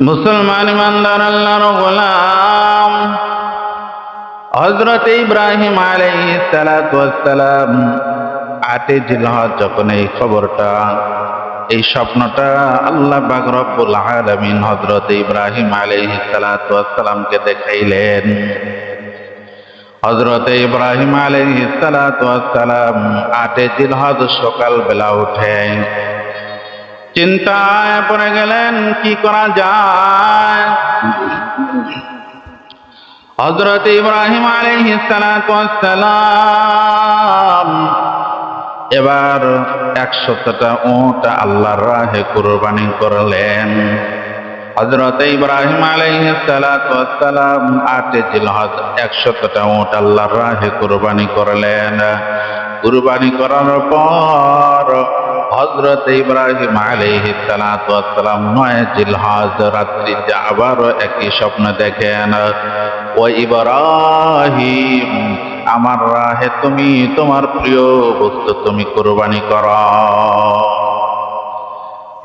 মুসলমান ইমানদার আল্লাহর গোলাম। হজরত ইব্রাহিম ওয়াসসালাম আটে জিলহজ যখন এই খবরটা, এই স্বপ্নটা আল্লাহ পাক রব্বুল আলামিন হযরত ইব্রাহিম আলাইহিস সালাতু ওয়াসসালামকে দেখাইলেন। হযরত ইব্রাহিম ওয়াসসালাম আটে সকাল বেলা উঠে। চিন্তায় পড়ে গেলেন, কি করা যায়? হজরত ইব্রাহিম আলহিসালাম এবার একশতটা উঁট আল্লাহর রাহে কুরবানি করলেন। হজরত ইব্রাহিম আলহিসালাম আটে জিলহজ একশতটা উঁট আল্লাহর রাহে কুরবানি করলেন। কুরবানি করার পর হজরত ইব্রাহিম আলাইহি সালাম নয় জিলহজ রাত্রিতে আবারও একই স্বপ্ন দেখেন। ও ইব্রাহিম, আমার রাহে তুমি, তোমার প্রিয় বস্তু তুমি কুরবানি কর।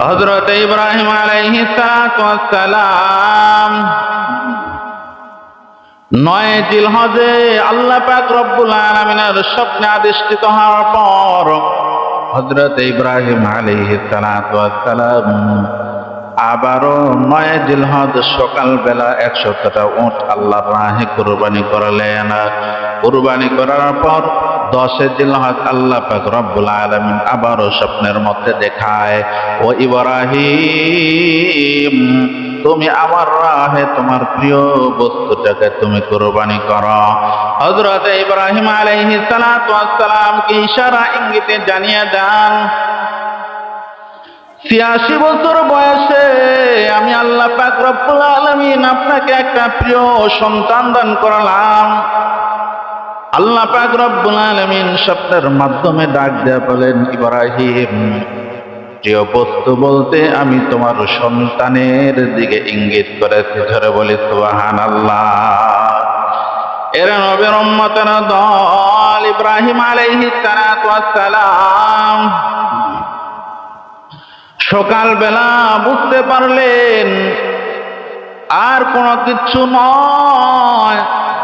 হজরত ইব্রাহিম আলাইহি সালাম নয় জিলহজে আল্লাহ পাক রব্বুল আলামিনের স্বপ্নে আদিষ্টিত হওয়ার পর হজরত ইব্রাহিম আলী সালাম আবারও নয় জিলহজ সকালবেলা একশতটা উঁট আল্লাহর রাহে কুরবানি করলেন। কুরবানি করার পর দশে জিলহজ আল্লাহ পাক রব্বুল আলামিন আবারও স্বপ্নের মধ্যে দেখায়, ও ইব্রাহিম, তুমি আমার রাহে তোমার প্রিয় বস্তুটাকে তুমি কুরবানি করো। হযরত ইব্রাহিম ওয়াসসালাম কি ইশারা ইঙ্গিতে জানিয়ে দেন, ছিয়াশি বছর বয়সে আমি আল্লাহ পাক রব্বুল আলামিন আপনাকে একটা প্রিয় সন্তান দান করলাম। আল্লাহ পাক রব্বুল আলামিন স্বপ্নের মাধ্যমে ডাক দেয়া বলেন, ইব্রাহিম প্রিয় বস্তু বলতে আমি তোমার সন্তানের দিকে ইঙ্গিত করেছি, ধরে বলি সুবাহান আল্লাহ এর নবীর উম্মতের দল, ইব্রাহিম আলাইহিস সালাতু ওয়াসসালাম সকালবেলা বুঝতে পারলেন, আর কোনো কিছু নয়।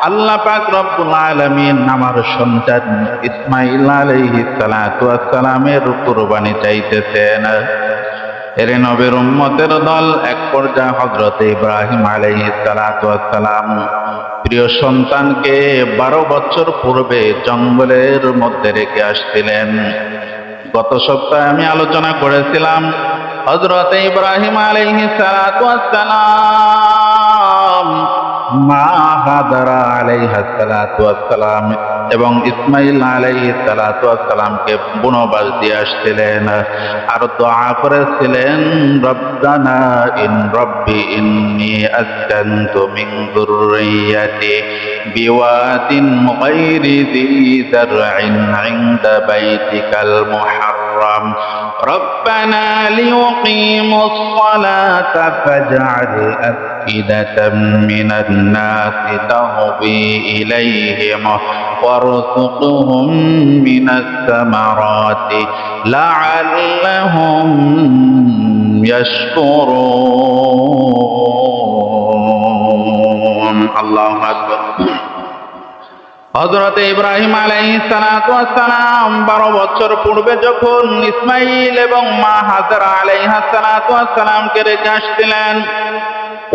আল্লাহ পাক রব্বুল আলামিন আমার সন্তান ইসমাইল আলাইহিস সালাতু ওয়াসসালামের কুরবানি চাইতেছেন। এর নবীর উম্মতের দল এক পর্যায়ে হযরত ইব্রাহিম আলাইহিস সালাতু প্রিয় সন্তানকে বারো বছর পূর্বে জঙ্গলের মধ্যে রেখে আসছিলেন। গত সপ্তাহে আমি আলোচনা করেছিলাম হজরত ইব্রাহিম আলাইহিস সালাতু ওয়াসসালাম মা হাদারা আলাইহাসালাম এবং ইসমাইল আলাইহি সালাতামকে বনবাস দিয়ে আসছিলেন আর দোয়া করেছিলেন রব্বানা ইন রব্বি ইন্নি আসকান্তু মিন যুররিয়াতি বিওয়াদিন গায়রি যি যারইন ইনদা বাইতিকাল মুহাররাম ربنا ليقيموا الصلاة فاجعل أفئدة من الناس تهوي إليهم وارزقهم من الثمرات لعلهم يشكرون. الله أكبر. হজরত ইব্রাহিম আলাইসালাম বারো বছর পূর্বে যখন ইসমাইল এবং মা হাজারা আলাইহাসালামকে রেখে আসছিলেন,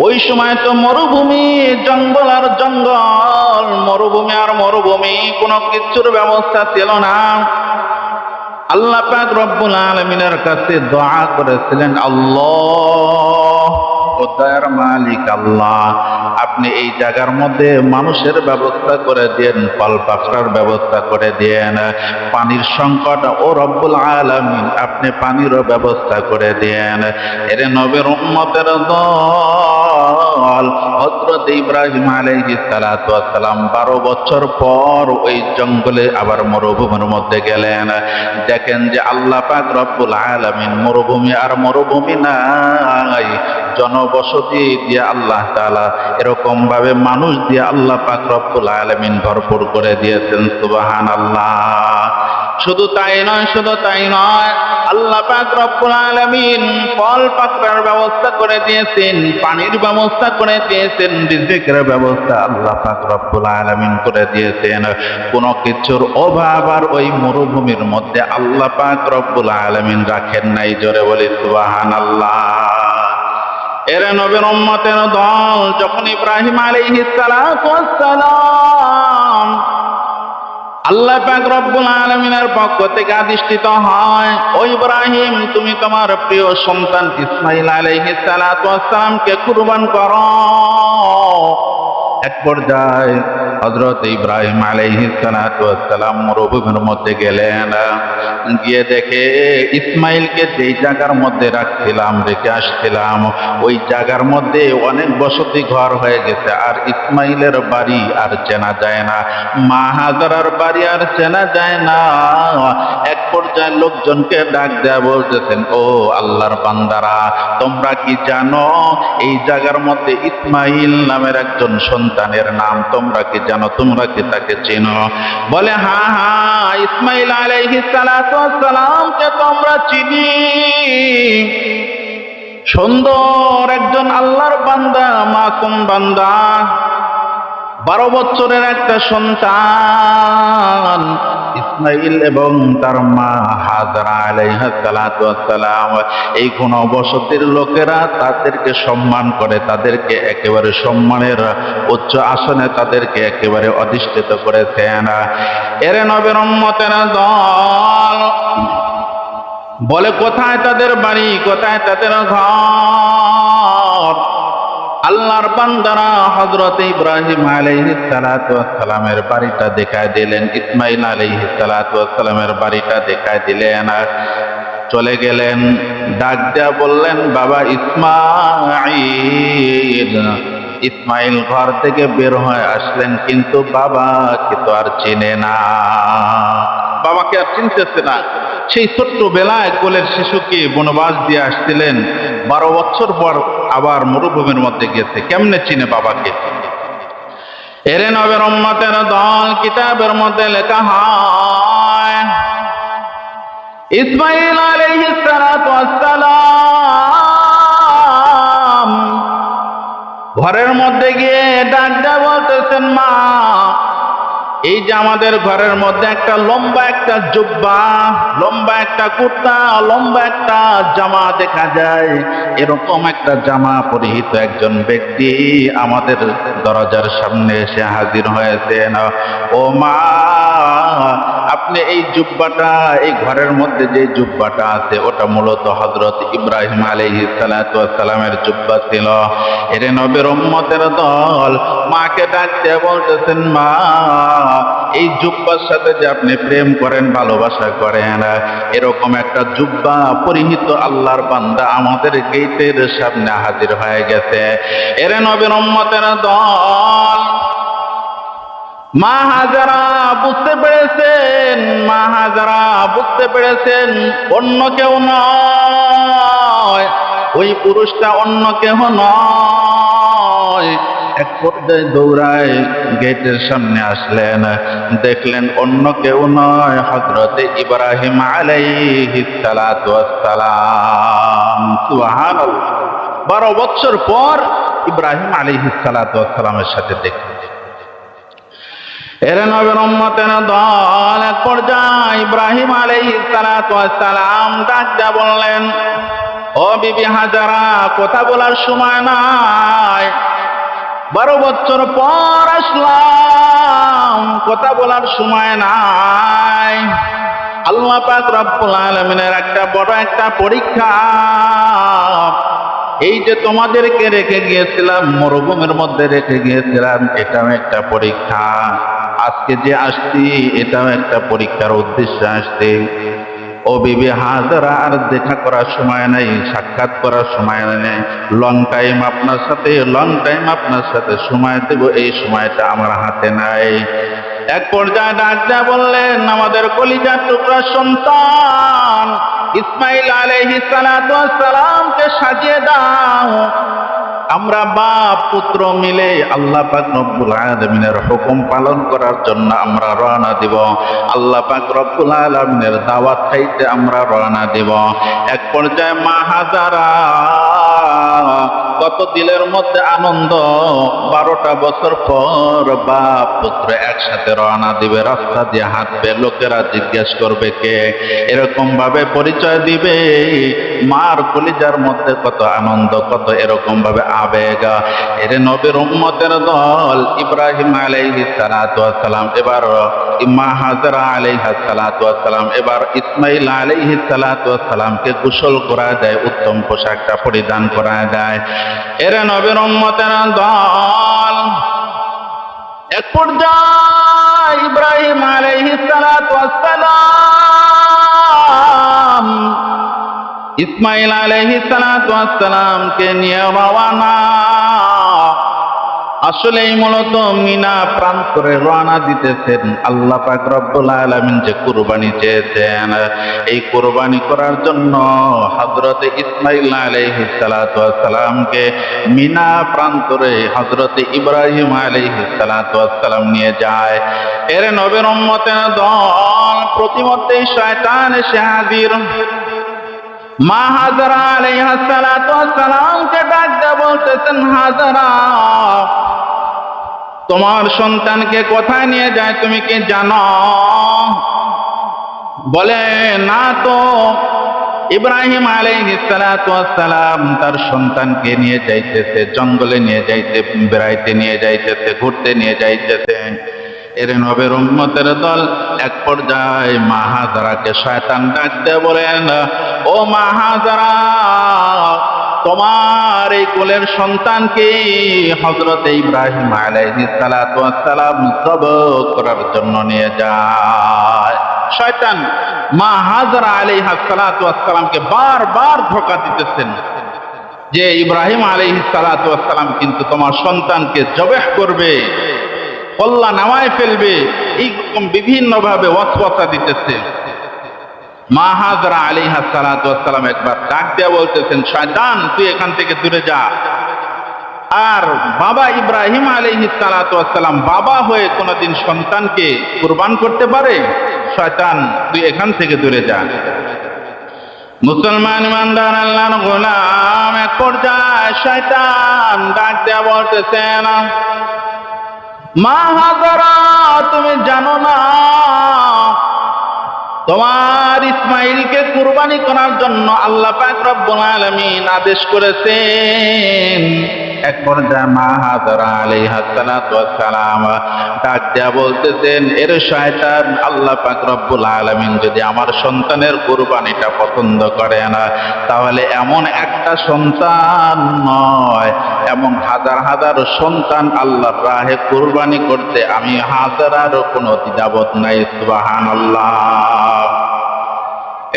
ওই সময় তো মরুভূমি জঙ্গল আর জঙ্গল, মরুভূমি আর মরুভূমি কোনো কিছুর ব্যবস্থা ছিল না। আল্লাহ পাক রব্বুল আলমিনের কাছে দোয়া করেছিলেন, আল্লাহ মালিক আল্লাহ। আপনি এই জায়গার মধ্যে মানুষের ব্যবস্থা করে দেন, ফল পাকড়ার ব্যবস্থা করে দেন, পানির সংকট, ও রব্বুল আলমিন আপনি পানিরও ব্যবস্থা করে দেন। এর নবের উম্মতের দল হজরত ইব্রাহিম আলাইহি সালাম বারো বছর পর ওই জঙ্গলে আবার মরুভূমির মধ্যে গেলেন। দেখেন যে আল্লাহ পাক রব্বুল আলমিন মরুভূমি আর মরুভূমি নাই। জনবসতি দিয়ে আল্লাহ তালা এরকম ভাবে মানুষ দিয়ে আল্লাহ পাক রব্বুল আলমিন ভরপুর করে দিয়েছেন সুবাহান আল্লাহ শুধু তাই নয়, শুধু তাই নয়, আল্লাহ পাক রব্বুল আলামিন ফল পাকড়ার ব্যবস্থা করে দিয়েছেন, পানির ব্যবস্থা করে দিয়েছেন, রিজিকের ব্যবস্থা আল্লাহ পাক রব্বুল আলামিন করে দিয়েছেন। কোন কিছুর অভাব আর ওই মরুভূমির মধ্যে আল্লাহ পাক রব্বুল আলামিন রাখেন নাই, জোরে বলি সুবহানাল্লাহ। এর নবীর উম্মতের দল, যখন ইব্রাহিম আলাইহিস সালাতু ওয়াস সালাম আল্লাহ পাক রব্বুল আলামিনের পক্ষ থেকে আদিষ্ঠিত হয়, ও ইব্রাহিম, তুমি তোমার প্রিয় সন্তান ইসমাইল সালামকে কুরবান করো। এক পর্যায়ে হযরত ইব্রাহিম আলাইহিস সালাতু সালাম মরুভূমির মধ্যে গেলেন। গিয়ে দেখে ইসমাইলকে যেই জায়গার মধ্যে রাখছিলাম, রেখে আসছিলাম, ওই জায়গার মধ্যে অনেক বসতি ঘর হয়ে গেছে। আর ইসমাইলের বাড়ি আর চেনা যায় না। মা হাজারার বাড়ি আর চেনা যায় না। এক পর্যায়ে লোকজনকে ডাক দেয়া বলতেছেন, ও আল্লাহর বান্দারা, তোমরা কি জানো, এই জায়গার মধ্যে ইসমাইল নামের একজন সন্তানের নাম তোমরা কি জানো? তোমরা কি তাকে চিনো? বলে, হা হা, ইসমাইল আলাইহিস সালামকে তোমরা চিনি। সুন্দর একজন আল্লাহর বান্দা, মাকুম বান্দা। বারো বছরের একটা সন্তান। ইসমাইল এবং তার মা হাজারা আলাইহা এই কোন বসতির লোকেরা তাদেরকে সম্মান করে, তাদেরকে একেবারে সম্মানের উচ্চ আসনে তাদেরকে একেবারে অধিষ্ঠিত করেছেন। এরে নবের উম্মতের দল, বলে, কোথায় তাদের বাড়ি, কোথায় তাদের ঘর? আল্লাহর বান্দারা হজরত ইব্রাহিম আলাইহিস সালাতু সালামের বাড়িটা দেখায় দিলেন ইসমাইল আলাইহিস সালাতু সালামের বাড়িটা দেখায় দিলেন আর চলে গেলেন। ডাক দেয়া বললেন, বাবা ইসমাইল ইসমাইল ঘর থেকে বের হয়ে আসলেন, কিন্তু বাবাকে তো আর চিনে না। বাবাকে আর চিনতেছে না। সেই ছোট্ট বেলায় কোলের শিশুকে বনবাস দিয়ে আসছিলেন। বারো বছর পর আবার মরুভূমির মধ্যে গেছে কেমনে চিনে বাবাকে? এরে নবের উম্মতের দল কিতাবের মধ্যে লেখা হয়, ইসমাইল আলাইহিস ঘরের মধ্যে গিয়ে ডাক দেয়া বলতেছেন, মা এই যে আমাদের ঘরের মধ্যে একটা লম্বা একটা জুব্বা, লম্বা একটা কুর্তা, লম্বা একটা জামা দেখা যায়। এরকম একটা জামা পরিহিত একজন ব্যক্তি আমাদের দরজার সামনে এসে হাজির হয়েছেন। ও মা আপনি এই জুব্বাটা, এই ঘরের মধ্যে যে জুব্বাটা আছে, ওটা মূলত হজরত ইব্রাহিম আলহি সালামের জুব্বা ছিল। এর নবের উম্মতের দল মাকে ডাকতে বলতেছেন, মা, এই জুব্বার সাথে যে আপনি প্রেম করেন, ভালোবাসা করেন, এরকম একটা জুব্বা পরিহিত আল্লাহর বান্দা আমাদের গেটের সামনে হাজির হয়ে গেছে। এর নবীর উম্মতের দল মা হাজারা বুঝতে পেরেছেন, মা হাজারা বুঝতে পেরেছেন, অন্য কেউ নয়। ওই পুরুষটা অন্য কেহ নয়। এক পর্যায়ে দৌড়ায় গেটের সামনে আসলেন। দেখলেন অন্য কেউ নয় হজরতে ইব্রাহিম ওয়াসসালাম। সুবহানাল্লাহ। বারো বছর পর ইব্রাহিম ওয়াসসালামের সাথে দেখলেন। এর নবের উম্মতের দল, এক পর্যায়ে ইব্রাহিম আলাইহিস সালাতু ওয়াসসালাম ডাক দিয়া বললেন, ও বিবি হাজারা, কথা বলার সময় নাই। বারো বছর পর আসলাম, কথা বলার সময় নাই। আল্লাহ পাক রব্বুল আলামিনের একটা বড় একটা পরীক্ষা। এই যে তোমাদেরকে রেখে গিয়েছিলাম, মরুভূমির মধ্যে রেখে গিয়েছিলাম, এটাও একটা পরীক্ষা। আজকে যে আসছি, এটাও একটা পরীক্ষার উদ্দেশ্যে আসছে। ও বিবি হাজারা আর দেখা করার সময় নাই, সাক্ষাৎ করার সময় নেই। লং টাইম আপনার সাথে লং টাইম আপনার সাথে সময় দেব, এই সময়টা আমার হাতে নাই। এক পর্যায়ে ডাক দেয়া বললেন, আমাদের কলিজার টুকরা সন্তান, ইসমাইল আলাইহিস সালাতু সালামকে সাজিয়ে দাও। আমরা বাপ, পুত্র মিলে আল্লাহ পাক রব্বুল আলমিনের হুকুম পালন করার জন্য আমরা রওনা দিব। আল্লাহ পাক রব্বুল আলমিনের দাওয়াত খাইতে আমরা রওনা দিব। এক পর্যায়ে মা হাজারা কত দিলের মধ্যে আনন্দ। বারোটা বছর পর বাপ পুত্র একসাথে রওনা দিবে, রাস্তা দিয়ে হাঁটবে, লোকেরা জিজ্ঞেস করবে কে? এরকম ভাবে পরিচয় দিবে। মার কলিজার মধ্যে কত আনন্দ, কত এরকম ভাবে আবেগ। এর নবীর উম্মতের দল ইব্রাহিম আলাইহি সালাম এবার মা হাজরা আলাইহা সালাম এবার ইসমাইল আলাইহি সালামকে গোসল করা দেয়, উত্তম পোশাকটা পরিধান করা দেয়। এর নবীর উম্মতের দল। এক পর্যায়ে ইব্রাহিম আলাইহি সালাম ইসমাইল সালাম কে নিয়ে রওয়ানা আসলেই মূলত মিনা প্রাণ প্রান্তরে রওনা দিতেছেন। আল্লাহ পাক রব্বুল আলামিন যে কুরবানি চেয়েছেন, এই কুরবানি করার জন্য হযরত ইসমাইল আলাইহিস সালাতু সালামকে মিনা প্রান্তরে হযরত ইব্রাহিম আলাইহিস সালাতু সালাম নিয়ে যায়। এর নবীর উম্মতের দল প্রতিমধ্যেই শয়তান এসে হাজির। মা হাজারা আলাইহা সালাতু সালামকে বলতেছেন হাজারা, তোমার সন্তানকে কোথায় নিয়ে যায় তুমি কি জানো? বলে, না তো, ইব্রাহিম সালাম তার সন্তানকে নিয়ে যাইতেছে, জঙ্গলে নিয়ে যাইতে, বেড়াইতে নিয়ে যাইতেছে, ঘুরতে নিয়ে যাইতেছে। এর নবের উম্মতের দল এক পর্যায়ে মাহাজারাকে শয়তান ডাকতে বলেন, ও মাহাজারা, তোমার এই কোলের সন্তানকে হজরত ইব্রাহিম আলাইহি সালাম জব করার জন্য নিয়ে যায়। শয়তান মা হাজরা আলাইহা সালাতামকে বারবার ধোকা দিতেছেন যে ইব্রাহিম আলাইহি সালাতাম কিন্তু তোমার সন্তানকে জবেহ করবে। কল্লা নামায় ফেলবে, এইরকম বিভিন্নভাবে ওয়াসওয়াসা দিতেছে। মা হাজরা আলী হাসালাম একবার ডাক দেয়া বলতেছেন, শয়তান, তুই এখান থেকে দূরে যা। আর বাবা ইব্রাহিম আলী সালাতাম বাবা হয়ে কোনোদিন সন্তানকে কুরবান করতে পারে? শয়তান, তুই এখান থেকে দূরে যা। মুসলমান ইমানদার, আল্লাহর গোলাম, এক পর্যায়ে শয়তান ডাক দেয়া বলতেছেন মা হাজারা, তুমি জানো না, তোমার ইসমাইলকে কুরবানি করার জন্য আল্লাহ রব্বুল আলামিন আদেশ করেছেন। এক পর্যায়ে মা হাজারা আলাইহা সালাম ডাক দেয়া বলতেছেন, এর শয়তান আল্লাহ পাক রব্বুল আলামিন যদি আমার সন্তানের কুরবানিটা পছন্দ করে না, তাহলে এমন একটা সন্তান নয়, এমন হাজার হাজার সন্তান আল্লাহর রাহে কুরবানি করতে আমি হাজারারও কোনো দ্বিধাবোধ নাই, সুবহানাল্লাহ।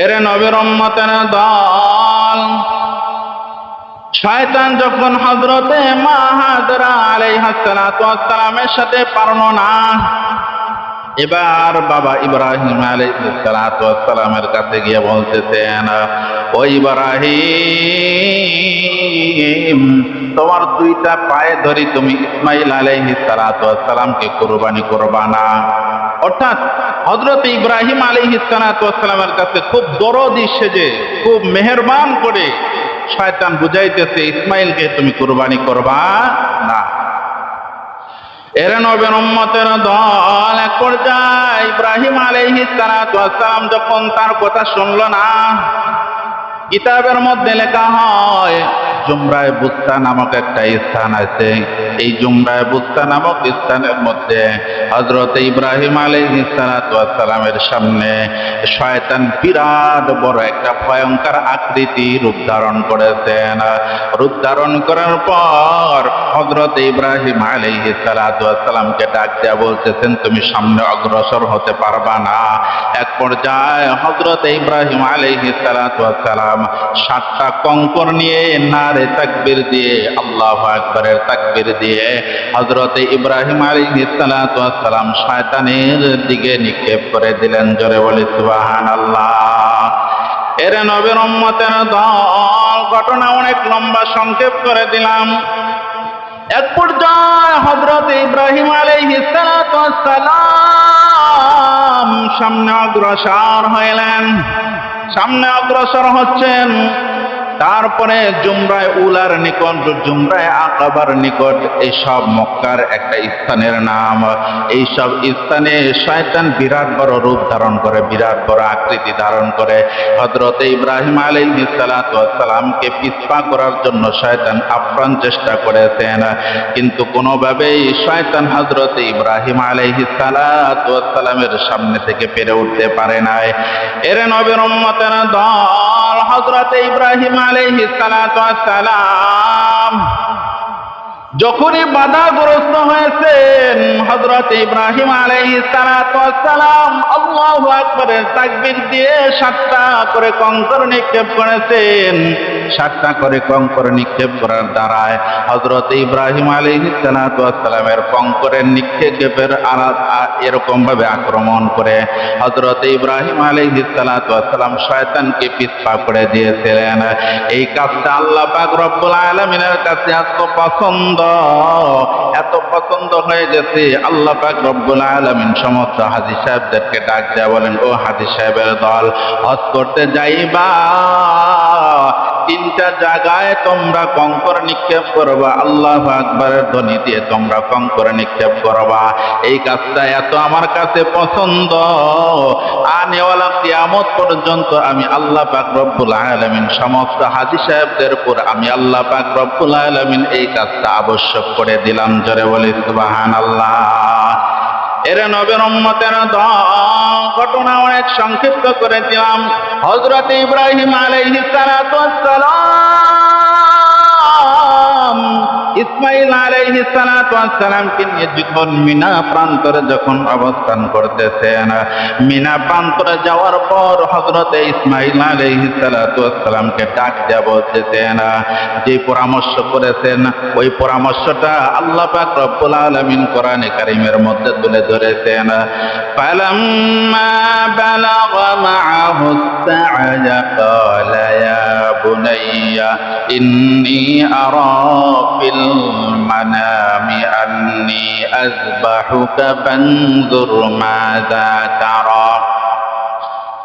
এর নবীর দল শয়তান যখন হজরতে মা হাজরা আলাইহাসসালামের সাথে পারল না, এবার বাবা ইব্রাহিম আলাইসালামের কাছে গিয়ে বলতেছেন, ও ইব্রাহিম, তোমার দুইটা পায়ে ধরি তুমি ইসমাইল আলাইহি সালাতামকে কোরবানি করবা না। অর্থাৎ হজরত ইব্রাহিম আলাইহি সালাতামের কাছে খুব দরদি সেজে খুব মেহরবান করে শয়তান বুঝাইতেছে, ইসমাইলকে তুমি কোরবানি করবা না। যখন তার কথা শুনল না, কিতাবের মধ্যে লেখা হয় জুমরায় বুস্তা নামক একটা স্থান আছে। এই জুমরায় বুস্তা নামক স্থানের মধ্যে হজরত ইব্রাহিম আলী আলাইসালামের সামনে শয়তান বিরাট বড় একটা ভয়ঙ্কর আকৃতি রূপ ধারণ করেছেন রূপ ধারণ করার পর হজরত ইব্রাহিম আলী আলাইসালামকে ডাক দেয়া বলতেছেন, তুমি সামনে অগ্রসর হতে পারবা না। এক পর্যায়ে হজরত ইব্রাহিম আলাইসালাম সাতটা কঙ্কর নিয়ে নারে তাকবির দিয়ে, আল্লাহ আকবরের তাকবির দিয়ে হজরত ইব্রাহিম আলী সালাম শয়তানের দিকে নিক্ষেপ করে দিলেন। জোরে বলে সুবাহান আল্লাহ এর নবীর উম্মতের দল, ঘটনা অনেক লম্বা, সংক্ষেপ করে দিলাম। এক পর্যায়ে হজরত ইব্রাহিম আলাইহিস সালাম সামনে অগ্রসর হইলেন। সামনে অগ্রসর হচ্ছেন তারপরে জুমরায় উলার নিকট, জুমরায় আকাবার নিকট, এইসব মক্কার একটা স্থানের নাম। এইসব স্থানে শয়তান বিরাট বড় রূপ ধারণ করে, বিরাট বড় আকৃতি ধারণ করে। হজরত ইব্রাহিম আলী সালামকে পিছপা করার জন্য শয়তান আপ্রাণ চেষ্টা করেছেন। কিন্তু কোনোভাবেই শয়তান হজরত ইব্রাহিম আলাইহিস সালামের সামনে থেকে পেরে উঠতে পারে নাই। এর নবীর উম্মতের দল! হজরত ইব্রাহিম আলাইহিস সালাম যখনই বাধাগ্রস্ত হয়েছেন হজরত ইব্রাহিম আলাইহিস সালাম আল্লাহু আকবারের তাকবীর দিয়ে সাতটা করে কঙ্কর নিক্ষেপ করেছেন। সাতটা করে কঙ্কর নিক্ষেপ করার দ্বারায় হজরত ইব্রাহিম আলাইহিস সালামের কঙ্করের নিক্ষেপের এরকম ভাবে আক্রমণ করে হজরত ইব্রাহিম আলী সালাম শয়তানকে পিছপা করে দিয়েছিলেন। এই কাজটা আল্লাহ পাক রব্বুল আলামিনের কাছে এত পছন্দ এত পছন্দ হয়ে গেছে। আল্লাহ পাক রব্বুল আলামিন সমস্ত হাজি সাহেবদেরকে ডাক দেয়া বলেন, ও হাজি সাহেবের দল, হজ করতে যাইবা। তিনটা জায়গায় তোমরা কঙ্কর নিক্ষেপ করবা, আল্লাহ আকবরের ধ্বনি দিয়ে তোমরা কঙ্কর নিক্ষেপ করবা। এই কাজটা এত আমার কাছে পছন্দ। আনেওয়ালা কিয়ামত পর্যন্ত আমি আল্লাহ পাক রব্বুল আলামিন, সমস্ত হাজি সাহেবদের উপর আমি আল্লাহ পাক রব্বুল আলামিন এই কাজটা আবশ্যক করে দিলাম। জরে বলি সুবাহান আল্লাহ এর নবের উম্মতের ঘটনা অনেক সংক্ষিপ্ত করে দিলাম। হজরত ইব্রাহিম আলাইহিস সালাম। ইসমাইল আলাইহিস সালাতু ওয়াসসালামকে নিয়ে যখন মিনা প্রান্তরে যখন অবস্থান করতেছেন মিনা প্রান্তরে যাওয়ার পর হযরত ইসমাইল আলাইহিস সালাতু ওয়াসসালামকে ডাক দেয়া বলতেছেন যে পরামর্শ করেছেন ওই পরামর্শটা আল্লাহ পাক রব্বুল আলামিন কোরআনে কারীমের মধ্যে তুলে ধরেছেন ফালাম্মা বালাগা মাআহু السعي قال يا بني إني أرى في المنام أني أذبحك فانظر ماذا ترى.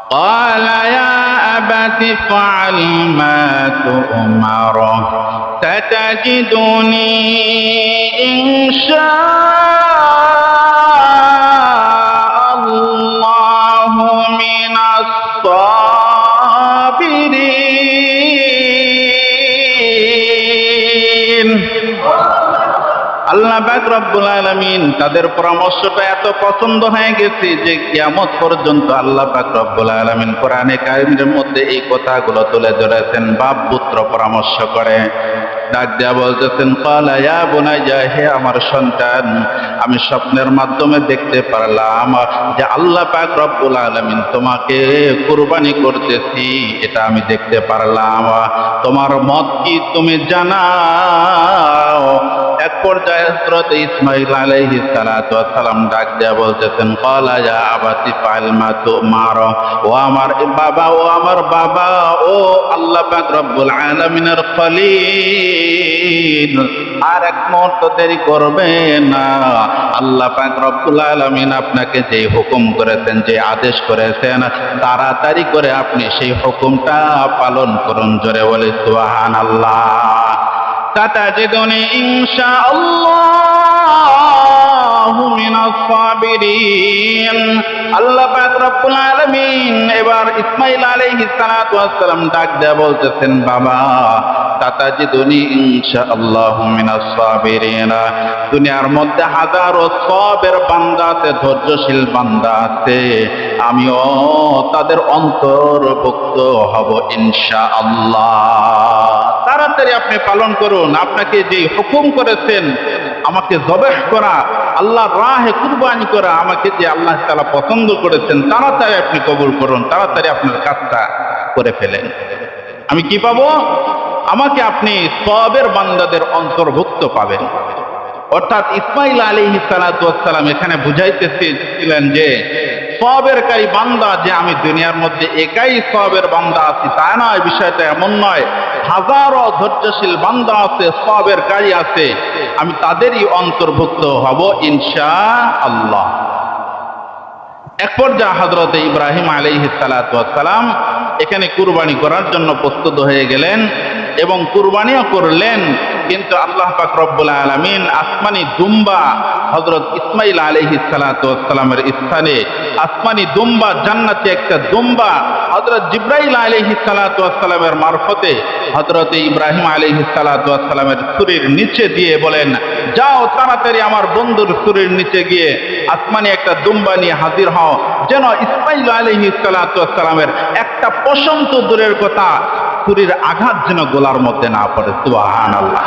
قال يا أبت افعل ما تؤمر. ستجدني إن شاء পাক রব্বুল আলামিন তাদের পরামর্শটা এত পছন্দ হয়ে গেছে যে কিয়ামত পর্যন্ত আল্লাহ পাক রব্বুল আলামিন কোরআনে কারিমের মধ্যে এই কথাগুলো তুলে ধরেছেন। বাপ পুত্র পরামর্শ করে। ডাক দেয়া বলতেছেন কালা ইয়া বুনাইয়া, হে আমার সন্তান, আমি স্বপ্নের মাধ্যমে দেখতে পারলাম যে আল্লাহ পাক রব্বুল আলামিন তোমাকে কুরবানি করতেছি, এটা আমি দেখতে পারলাম। তোমার মত কি তুমি জানাও? এক পর্যায়ে হযরত ইসমাইল আলাইহিস সালাতু সালাম ডাক দেয়া বলতেছেন ক্বালা ইয়া আবাতি ফাইল মা তুমার, ও আমার বাবা, ও আমার বাবা, ও আল্লাহ পাক রব্বুল আলামিনের খলিল। আর এক মুহূর্ত দেরি করবে না। আল্লাহ পাক রব্বুল আপনাকে যে হুকুম করেছেন, যে আদেশ করেছেন, তাড়াতাড়ি করে আপনি সেই হুকুমটা পালন করুন জোরে বলে সুবহান আল্লাহ তাতা যেদনে ইনশাআল্লাহ হুমিনা সাবিরিন। আল্লাহ দুনিয়ার মধ্যে হাজারো সবের বান্দা আছে, ধৈর্যশীল বান্দা আছে। আমিও তাদের অন্তর্ভুক্ত হব ইনশাআল্লাহ। তাড়াতাড়ি আপনি পালন করুন। আপনাকে যে হুকুম করেছেন, আমাকে জবেহ করা আল্লাহর রাহে কুরবানি করা আমাকে যে আল্লাহ তালা পছন্দ করেছেন, তাড়াতাড়ি আপনি কবুল করুন, তাড়াতাড়ি আপনার কাজটা করে ফেলেন। আমি কি পাবো? আমাকে আপনি সবের বান্দাদের অন্তর্ভুক্ত পাবেন। অর্থাৎ ইসমাইল আলী সালাতাম এখানে বুঝাইতেছিলেন যে সবের কারি বান্দা যে আমি দুনিয়ার মধ্যে একাই সবের বান্দা আছি, তা নয়, বিষয়টা এমন নয়। হাজারো ধৈর্যশীল বান্দা আছে, সবের কারি আছে। আমি তাদেরই অন্তর্ভুক্ত হব ইনশা আল্লাহ এক পর্যায়ে হজরত ইব্রাহিম আলাইহি সালাম এখানে কুরবানি করার জন্য প্রস্তুত হয়ে গেলেন এবং কুরবানিও করলেন। কিন্তু আল্লাহ পাক রব্বুল আলমিন আসমানি দুম্বা হজরত ইসমাইল আলহি সালাতামের স্থানে আসমানি দুম্বা, জান্নাতে একটা দুম্বা হজরত জিব্রাইল আলহি সালাতামের মারফতে হজরত ইব্রাহিম আলহি সালাতামের সুরের নিচে দিয়ে বলেন, যাও তাড়াতাড়ি আমার বন্ধুর সুরের নিচে গিয়ে আসমানি একটা দুম্বা নিয়ে হাজির হও। যেন ইসমাইল আলহি সালাতামের একটা প্রশন্ত দূরের কথা ছুরির আঘাত যেন গোলার মধ্যে না পড়ে তো আল্লাহ